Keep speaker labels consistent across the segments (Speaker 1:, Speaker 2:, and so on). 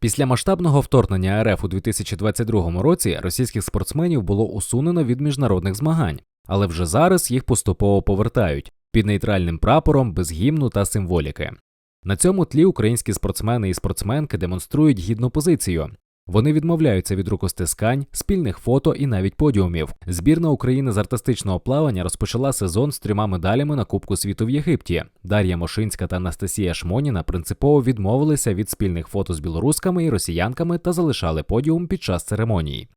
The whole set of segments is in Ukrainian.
Speaker 1: Після масштабного вторгнення РФ у 2022 році російських спортсменів було усунено від міжнародних змагань, але вже зараз їх поступово повертають під нейтральним прапором, без гімну та символіки. На цьому тлі українські спортсмени і спортсменки демонструють гідну позицію. Вони відмовляються від рукостискань, спільних фото і навіть подіумів. Збірна України з артистичного плавання розпочала сезон з трьома медалями на Кубку світу в Єгипті. Дар'я Мошинська та Анастасія Шмоніна принципово відмовилися від спільних фото з білорусками і росіянками та залишали подіум під час церемонії.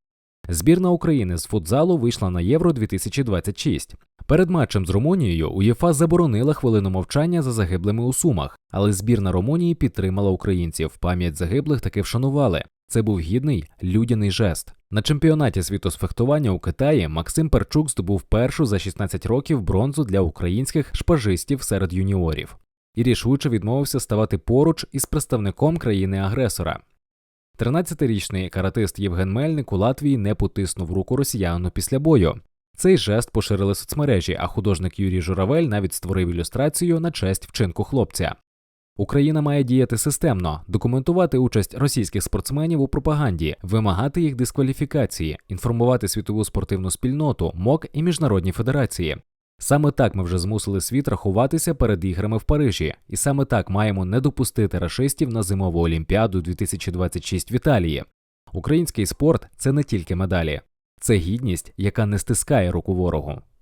Speaker 1: Збірна України з футзалу вийшла на Євро 2026. Перед матчем з Румунією УЄФА заборонила хвилину мовчання за загиблими у Сумах, але збірна Румунії підтримала українців. Пам'ять загиблих таки вшанували. Це був гідний людяний жест. На чемпіонаті світу з фехтування у Китаї Максим Перчук здобув першу за 16 років бронзу для українських шпажистів серед юніорів і рішуче відмовився ставати поруч із представником країни-агресора. 13-річний каратист Євген Мельник у Латвії не потиснув руку росіянину після бою. Цей жест поширили соцмережі, а художник Юрій Журавель навіть створив ілюстрацію на честь вчинку хлопця. Україна має діяти системно, документувати участь російських спортсменів у пропаганді, вимагати їх дискваліфікації, інформувати світову спортивну спільноту, МОК і міжнародні федерації. Саме так ми вже змусили світ рахуватися перед іграми в Парижі, і саме так маємо не допустити рашистів на зимову олімпіаду 2026 в Італії. Український спорт це не тільки медалі, це гідність, яка не стискає руку ворогу.